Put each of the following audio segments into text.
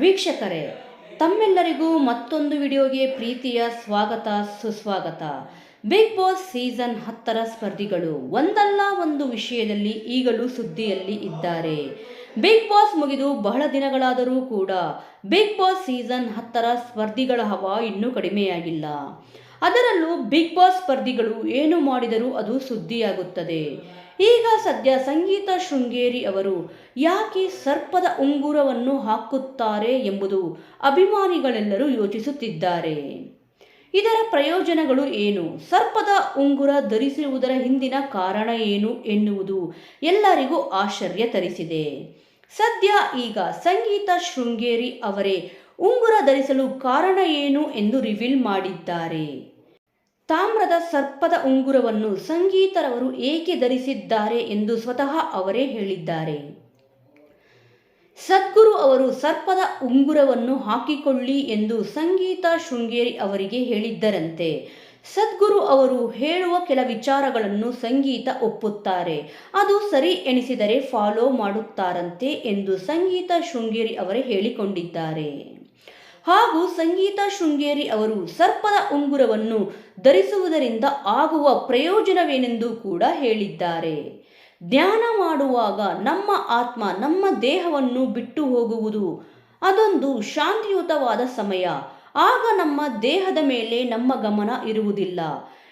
ವೀಕ್ಷಕರೇ, ತಮ್ಮೆಲ್ಲರಿಗೂ ಮತ್ತೊಂದು ವಿಡಿಯೋಗೆ ಪ್ರೀತಿಯ ಸ್ವಾಗತ, ಸುಸ್ವಾಗತ. ಬಿಗ್ ಬಾಸ್ ಸೀಸನ್ ಹತ್ತರ ಸ್ಪರ್ಧಿಗಳು ಒಂದಲ್ಲ ಒಂದು ವಿಷಯದಲ್ಲಿ ಈಗಲೂ ಸುದ್ದಿಯಲ್ಲಿ ಇದ್ದಾರೆ. ಬಿಗ್ ಬಾಸ್ ಮುಗಿದು ಬಹಳ ದಿನಗಳಾದರೂ ಕೂಡ ಬಿಗ್ ಬಾಸ್ ಸೀಸನ್ ಹತ್ತರ ಸ್ಪರ್ಧಿಗಳ ಹವಾ ಇನ್ನೂ ಕಡಿಮೆಯಾಗಿಲ್ಲ. ಅದರಲ್ಲೂ ಬಿಗ್ ಬಾಸ್ ಸ್ಪರ್ಧಿಗಳು ಏನು ಮಾಡಿದರೂ ಅದು ಸುದ್ದಿಯಾಗುತ್ತದೆ. ಈಗ ಸದ್ಯ ಸಂಗೀತ ಶೃಂಗೇರಿ ಅವರು ಯಾಕೆ ಸರ್ಪದ ಉಂಗುರವನ್ನು ಹಾಕುತ್ತಾರೆ ಎಂಬುದು ಅಭಿಮಾನಿಗಳೆಲ್ಲರೂ ಯೋಚಿಸುತ್ತಿದ್ದಾರೆ. ಇದರ ಪ್ರಯೋಜನಗಳು ಏನು? ಸರ್ಪದ ಉಂಗುರ ಧರಿಸುವುದರ ಹಿಂದಿನ ಕಾರಣ ಏನು ಎನ್ನುವುದು ಎಲ್ಲರಿಗೂ ಆಶ್ಚರ್ಯ ತರಿಸಿದೆ. ಸದ್ಯ ಈಗ ಸಂಗೀತ ಶೃಂಗೇರಿ ಅವರೇ ಉಂಗುರ ಧರಿಸಲು ಕಾರಣ ಏನು ಎಂದು ರಿವೀಲ್ ಮಾಡಿದ್ದಾರೆ. ತಾಮ್ರದ ಸರ್ಪದ ಉಂಗುರವನ್ನು ಸಂಗೀತರವರು ಏಕೆ ಧರಿಸಿದ್ದಾರೆ ಎಂದು ಸ್ವತಃ ಅವರೇ ಹೇಳಿದ್ದಾರೆ. ಸದ್ಗುರು ಅವರು ಸರ್ಪದ ಉಂಗುರವನ್ನು ಹಾಕಿಕೊಳ್ಳಿ ಎಂದು ಸಂಗೀತ ಶೃಂಗೇರಿ ಅವರಿಗೆ ಹೇಳಿದ್ದರಂತೆ. ಸದ್ಗುರು ಅವರು ಹೇಳುವ ಕೆಲ ವಿಚಾರಗಳನ್ನು ಸಂಗೀತ ಒಪ್ಪುತ್ತಾರೆ. ಅದು ಸರಿ ಎನಿಸಿದರೆ ಫಾಲೋ ಮಾಡುತ್ತಾರಂತೆ ಎಂದು ಸಂಗೀತ ಶೃಂಗೇರಿ ಅವರೇ ಹೇಳಿಕೊಂಡಿದ್ದಾರೆ. ಹಾಗೂ ಸಂಗೀತ ಶೃಂಗೇರಿ ಅವರು ಸರ್ಪದ ಉಂಗುರವನ್ನು ಧರಿಸುವುದರಿಂದ ಆಗುವ ಪ್ರಯೋಜನವೇನೆಂದು ಕೂಡ ಹೇಳಿದ್ದಾರೆ. ಧ್ಯಾನ ಮಾಡುವಾಗ ನಮ್ಮ ಆತ್ಮ ನಮ್ಮ ದೇಹವನ್ನು ಬಿಟ್ಟು ಹೋಗುವುದು ಅದೊಂದು ಶಾಂತಿಯುತವಾದ ಸಮಯ. ಆಗ ನಮ್ಮ ದೇಹದ ಮೇಲೆ ನಮ್ಮ ಗಮನ ಇರುವುದಿಲ್ಲ.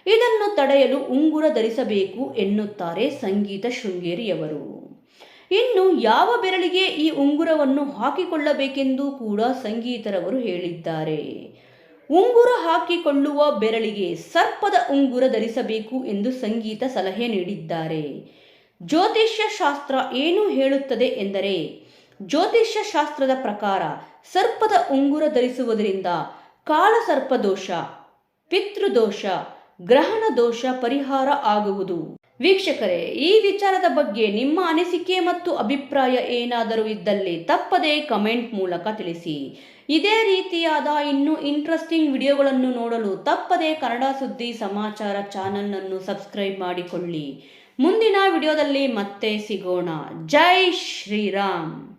ಇದನ್ನು ತಡೆಯಲು ಉಂಗುರ ಧರಿಸಬೇಕು ಎನ್ನುತ್ತಾರೆ ಸಂಗೀತ ಶೃಂಗೇರಿಯವರು. ಇನ್ನು ಯಾವ ಬೆರಳಿಗೆ ಈ ಉಂಗುರವನ್ನು ಹಾಕಿಕೊಳ್ಳಬೇಕೆಂದು ಕೂಡ ಸಂಗೀತರವರು ಹೇಳಿದ್ದಾರೆ. ಉಂಗುರ ಹಾಕಿಕೊಳ್ಳುವ ಬೆರಳಿಗೆ ಸರ್ಪದ ಉಂಗುರ ಧರಿಸಬೇಕು ಎಂದು ಸಂಗೀತ ಸಲಹೆ ನೀಡಿದ್ದಾರೆ. ಜ್ಯೋತಿಷ್ಯ ಶಾಸ್ತ್ರ ಏನು ಹೇಳುತ್ತದೆ ಎಂದರೆ, ಜ್ಯೋತಿಷ್ಯ ಶಾಸ್ತ್ರದ ಪ್ರಕಾರ ಸರ್ಪದ ಉಂಗುರ ಧರಿಸುವುದರಿಂದ ಕಾಳಸರ್ಪದೋಷ ಪಿತೃದೋಷ, ಗ್ರಹಣ ದೋಷ ಪರಿಹಾರ ಆಗುವುದು. ವೀಕ್ಷಕರೇ, ಈ ವಿಚಾರದ ಬಗ್ಗೆ ನಿಮ್ಮ ಅನಿಸಿಕೆ ಮತ್ತು ಅಭಿಪ್ರಾಯ ಏನಾದರೂ ಇದ್ದಲ್ಲಿ ತಪ್ಪದೇ ಕಮೆಂಟ್ ಮೂಲಕ ತಿಳಿಸಿ. ಇದೇ ರೀತಿಯಾದ ಇನ್ನೂ ಇಂಟ್ರೆಸ್ಟಿಂಗ್ ವಿಡಿಯೋಗಳನ್ನು ನೋಡಲು ತಪ್ಪದೇ ಕನ್ನಡ ಸುದ್ದಿ ಸಮಾಚಾರ ಚಾನಲ್ನನ್ನು ಸಬ್ಸ್ಕ್ರೈಬ್ ಮಾಡಿಕೊಳ್ಳಿ. ಮುಂದಿನ ವಿಡಿಯೋದಲ್ಲಿ ಮತ್ತೆ ಸಿಗೋಣ. ಜೈ ಶ್ರೀರಾಮ್.